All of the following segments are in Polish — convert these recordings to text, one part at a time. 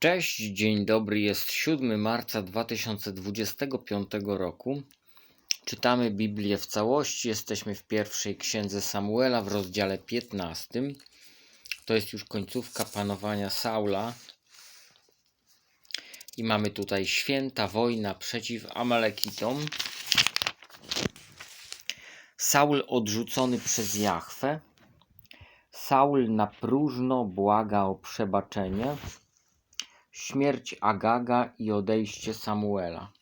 Cześć, dzień dobry. Jest 7 marca 2025 roku. Czytamy Biblię w całości. Jesteśmy w pierwszej księdze Samuela w rozdziale 15. To jest już końcówka panowania Saula. I mamy tutaj święta wojna przeciw Amalekitom. Saul odrzucony przez Jahwe. Saul na próżno błaga o przebaczenie śmierć Agaga i odejście Samuela.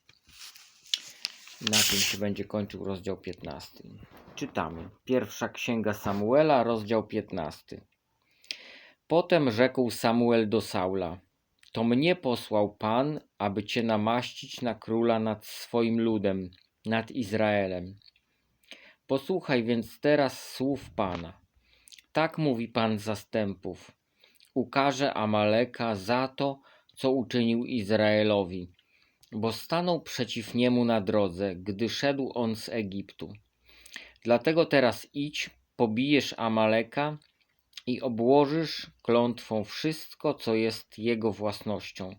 Na tym się będzie kończył rozdział 15. Czytamy. Pierwsza księga Samuela, rozdział 15. Potem rzekł Samuel do Saula: To mnie posłał Pan, aby cię namaścić na króla nad swoim ludem, nad Izraelem. Posłuchaj więc teraz słów Pana. Tak mówi Pan zastępów. Ukaże Amaleka za to, co uczynił Izraelowi, bo stanął przeciw niemu na drodze, gdy szedł on z Egiptu. Dlatego teraz idź, pobijesz Amaleka i obłożysz klątwą wszystko, co jest jego własnością.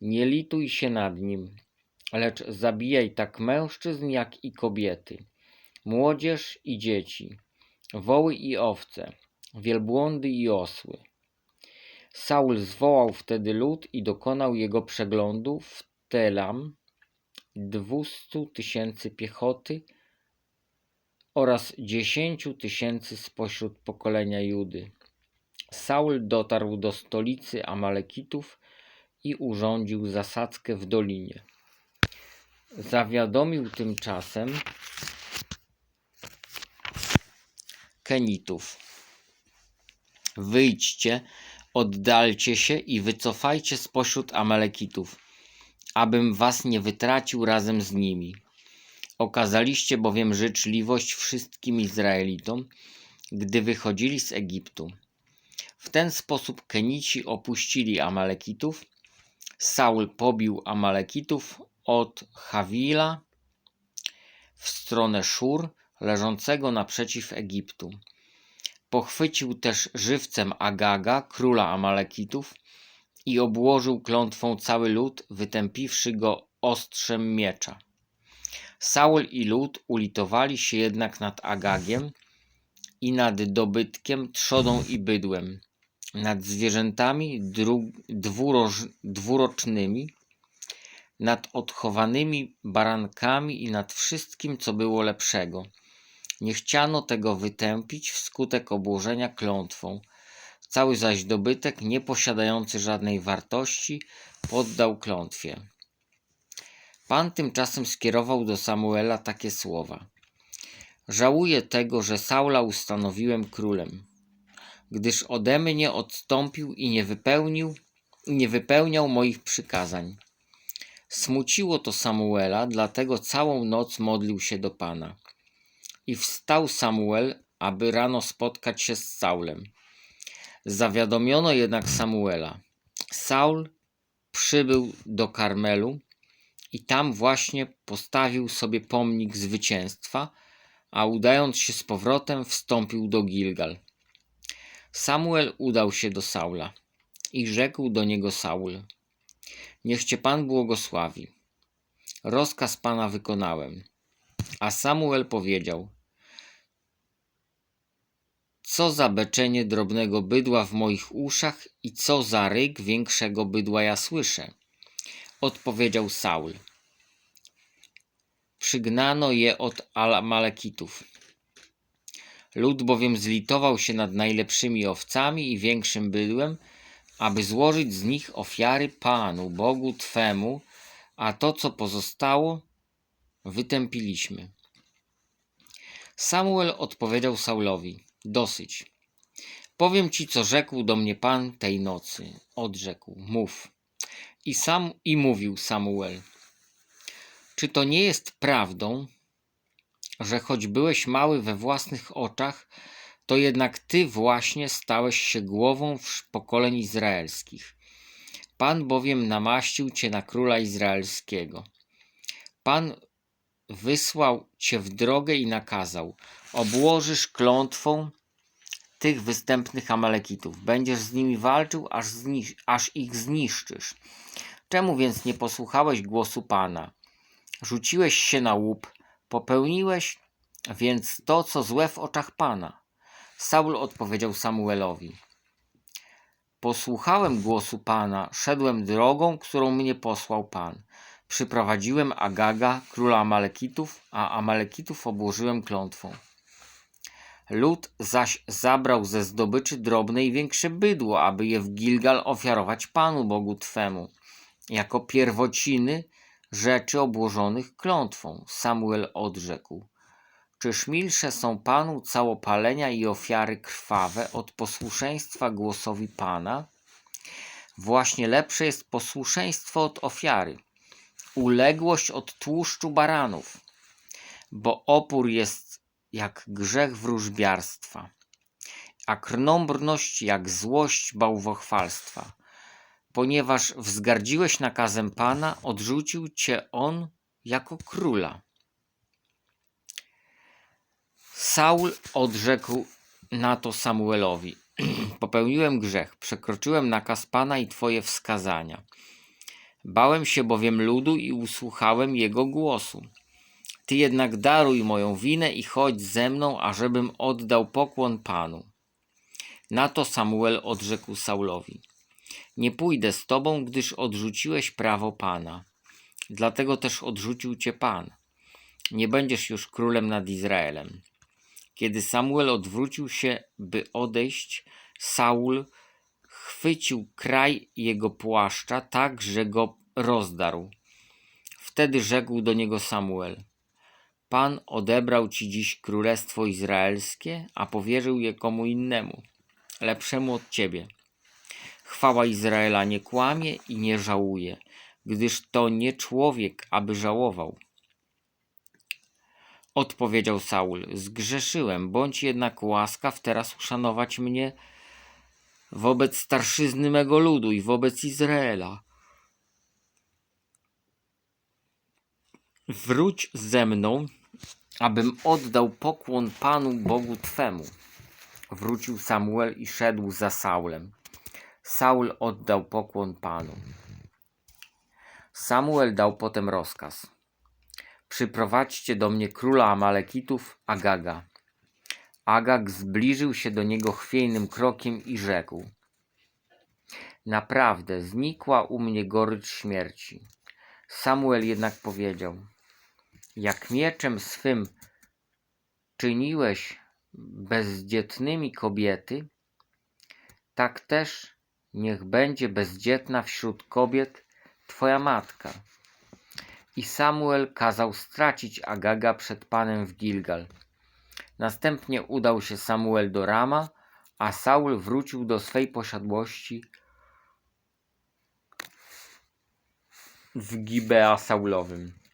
Nie lituj się nad nim, lecz zabijaj tak mężczyzn, jak i kobiety, młodzież i dzieci, woły i owce, wielbłądy i osły Saul zwołał wtedy lud i dokonał jego przeglądu w Telam dwustu tysięcy piechoty oraz dziesięciu tysięcy spośród pokolenia Judy. Saul dotarł do stolicy Amalekitów i urządził zasadzkę w dolinie. Zawiadomił tymczasem Kenitów. Wyjdźcie, oddalcie się i wycofajcie spośród Amalekitów, abym was nie wytracił razem z nimi. Okazaliście bowiem życzliwość wszystkim Izraelitom, gdy wychodzili z Egiptu. W ten sposób Kenici opuścili Amalekitów. Saul pobił Amalekitów od Hawila w stronę Szur, leżącego naprzeciw Egiptu. Pochwycił też żywcem Agaga, króla Amalekitów, i obłożył klątwą cały lud, wytępiwszy go ostrzem miecza. Saul i lud ulitowali się jednak nad Agagiem i nad dobytkiem, trzodą i bydłem, nad zwierzętami dwuroż, dwurocznymi, nad odchowanymi barankami i nad wszystkim, co było lepszego – nie chciano tego wytępić wskutek obłożenia klątwą. Cały zaś dobytek, nie posiadający żadnej wartości, poddał klątwie. Pan tymczasem skierował do Samuela takie słowa: Żałuję tego, że Saula ustanowiłem królem, gdyż ode mnie odstąpił i nie wypełnił nie wypełniał moich przykazań. Smuciło to Samuela, dlatego całą noc modlił się do Pana. I wstał Samuel, aby rano spotkać się z Saulem. Zawiadomiono jednak Samuela. Saul przybył do Karmelu i tam właśnie postawił sobie pomnik zwycięstwa, a udając się z powrotem wstąpił do Gilgal. Samuel udał się do Saula i rzekł do niego Saul: Niech cię Pan błogosławi. Rozkaz Pana wykonałem. A Samuel powiedział: co za beczenie drobnego bydła w moich uszach i co za ryk większego bydła ja słyszę? Odpowiedział Saul. Przygnano je od Amalekitów. Lud bowiem zlitował się nad najlepszymi owcami i większym bydłem, aby złożyć z nich ofiary Panu, Bogu Twemu, a to, co pozostało, wytępiliśmy. Samuel odpowiedział Saulowi: Dosyć. Powiem ci, co rzekł do mnie Pan tej nocy. Odrzekł, mów. I sam i mówił Samuel. Czy to nie jest prawdą, że choć byłeś mały we własnych oczach, to jednak ty właśnie stałeś się głową pokoleń izraelskich. Pan bowiem namaścił cię na króla izraelskiego. Pan wysłał cię w drogę i nakazał: Obłożysz klątwą tych występnych Amalekitów. Będziesz z nimi walczył, aż, znisz- aż ich zniszczysz. Czemu więc nie posłuchałeś głosu Pana? Rzuciłeś się na łup, popełniłeś więc to, co złe w oczach Pana. Saul odpowiedział Samuelowi. Posłuchałem głosu Pana, szedłem drogą, którą mnie posłał Pan. Przyprowadziłem Agaga, króla Amalekitów, a Amalekitów obłożyłem klątwą. Lud zaś zabrał ze zdobyczy drobne i większe bydło, aby je w Gilgal ofiarować Panu Bogu Twemu, jako pierwociny rzeczy obłożonych klątwą. Samuel odrzekł. Czyż milsze są Panu całopalenia i ofiary krwawe od posłuszeństwa głosowi Pana? Właśnie lepsze jest posłuszeństwo od ofiary, uległość od tłuszczu baranów, bo opór jest jak grzech wróżbiarstwa, a krnąbrność jak złość bałwochwalstwa. Ponieważ wzgardziłeś nakazem Pana, odrzucił cię On jako króla. Saul odrzekł na to Samuelowi: Popełniłem grzech, przekroczyłem nakaz Pana i Twoje wskazania. Bałem się bowiem ludu i usłuchałem jego głosu. Ty jednak daruj moją winę i chodź ze mną, ażebym oddał pokłon Panu. Na to Samuel odrzekł Saulowi: Nie pójdę z tobą, gdyż odrzuciłeś prawo Pana. Dlatego też odrzucił cię Pan. Nie będziesz już królem nad Izraelem. Kiedy Samuel odwrócił się, by odejść, Saul chwycił kraj jego płaszcza tak, że go rozdarł. Wtedy rzekł do niego Samuel: Pan odebrał ci dziś królestwo izraelskie, a powierzył je komu innemu, lepszemu od ciebie. Chwała Izraela nie kłamie i nie żałuje, gdyż to nie człowiek, aby żałował. Odpowiedział Saul: Zgrzeszyłem, bądź jednak łaskaw teraz uszanować mnie wobec starszyzny mego ludu i wobec Izraela. Wróć ze mną, abym oddał pokłon Panu Bogu Twemu. Wrócił Samuel i szedł za Saulem. Saul oddał pokłon Panu. Samuel dał potem rozkaz. Przyprowadźcie do mnie króla Amalekitów, Agaga. Agag zbliżył się do niego chwiejnym krokiem i rzekł: Naprawdę, znikła u mnie gorycz śmierci. Samuel jednak powiedział: Jak mieczem swym czyniłeś bezdzietnymi kobiety, tak też niech będzie bezdzietna wśród kobiet twoja matka. I Samuel kazał stracić Agaga przed panem w Gilgal. Następnie udał się Samuel do Rama, a Saul wrócił do swej posiadłości w Gibea Saulowym.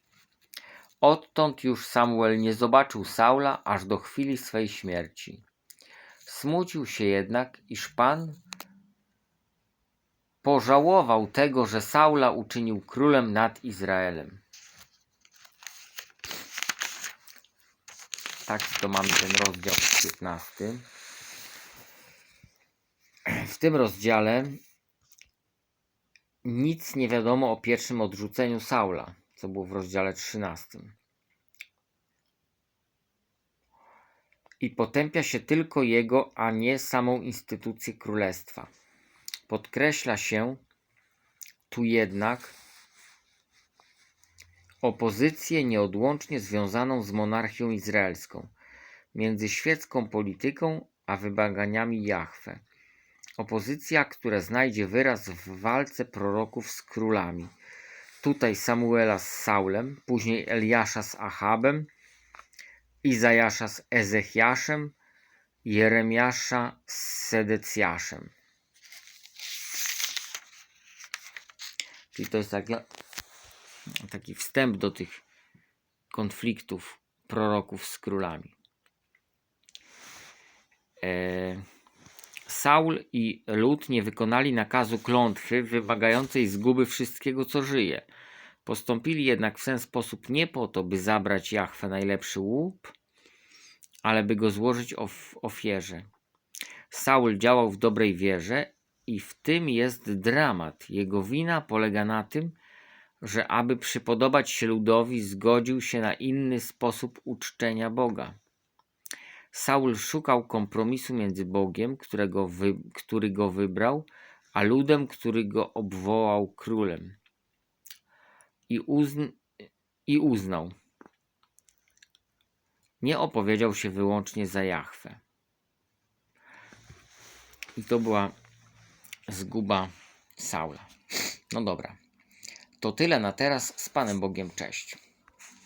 Odtąd już Samuel nie zobaczył Saula aż do chwili swej śmierci. Smucił się jednak, iż Pan pożałował tego, że Saula uczynił królem nad Izraelem. Tak, to mamy ten rozdział 15. W tym rozdziale nic nie wiadomo o pierwszym odrzuceniu Saula, co było w rozdziale 13. I potępia się tylko jego, a nie samą instytucję królestwa. Podkreśla się tu jednak opozycję nieodłącznie związaną z monarchią izraelską, między świecką polityką a wymaganiami Jahwe. Opozycja, która znajdzie wyraz w walce proroków z królami. Tutaj Samuela z Saulem, później Eliasza z Achabem, Izajasza z Ezechiaszem, Jeremiasza z Sedecjaszem. Czyli to jest taki, taki wstęp do tych konfliktów proroków z królami. E, Saul i lud nie wykonali nakazu klątwy wymagającej zguby wszystkiego, co żyje. Postąpili jednak w ten sposób nie po to, by zabrać Jachwę najlepszy łup, ale by go złożyć w ofierze. Saul działał w dobrej wierze i w tym jest dramat. Jego wina polega na tym, że aby przypodobać się ludowi, zgodził się na inny sposób uczczenia Boga. Saul szukał kompromisu między Bogiem, którego wy, który go wybrał, a ludem, który go obwołał królem. I, uzn, I uznał. Nie opowiedział się wyłącznie za Jahwe. I to była zguba Saula. No dobra. To tyle na teraz. Z Panem Bogiem. Cześć.